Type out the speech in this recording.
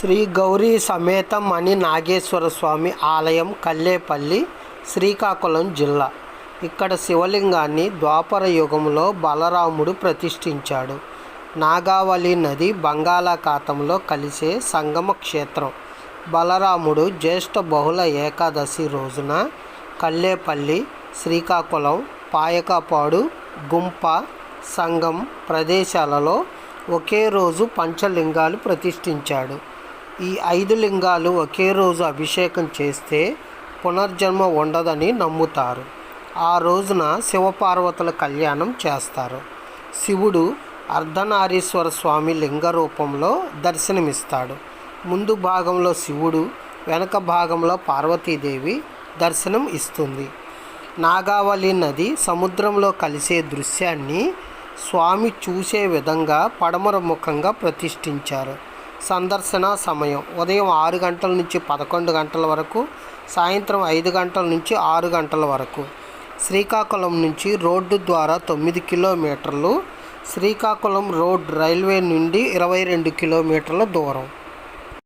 శ్రీ గౌరీ సమేతం అని నాగేశ్వర స్వామి ఆలయం కల్లేపల్లి శ్రీకాకుళం జిల్లా. ఇక్కడ శివలింగాన్ని ద్వాపర యుగంలో బలరాముడు ప్రతిష్ఠించాడు. నాగావళి నది బంగాళాఖాతంలో కలిసే సంగమ క్షేత్రం. బలరాముడు జ్యేష్ఠ బహుళ ఏకాదశి రోజున కల్లేపల్లి శ్రీకాకుళం పాయకాపాడు గుంప సంగం ప్రదేశాలలో ఒకే రోజు పంచలింగాలు ప్రతిష్ఠించాడు. ఈ ఐదు లింగాలు ఒకే రోజు అభిషేకం చేస్తే పునర్జన్మ ఉండదని నమ్ముతారు. ఆ రోజున శివపార్వతుల కళ్యాణం చేస్తారు. శివుడు అర్ధనారీశ్వర స్వామి లింగ రూపంలో దర్శనమిస్తాడు. ముందు భాగంలో శివుడు వెనక భాగంలో పార్వతీదేవి దర్శనం ఇస్తుంది. నాగావళి నది సముద్రంలో కలిసే దృశ్యాన్ని స్వామి చూసే విధంగా పడమర ముఖంగా ప్రతిష్ఠించారు. సందర్శన సమయం. ఉదయం ఆరు గంటల నుంచి పదకొండు గంటల వరకు సాయంత్రం ఐదు గంటల నుంచి ఆరు గంటల వరకు. శ్రీకాకుళం నుంచి రోడ్డు ద్వారా తొమ్మిది కిలోమీటర్లు శ్రీకాకుళం రోడ్ రైల్వే నుండి ఇరవై రెండు కిలోమీటర్ల దూరం.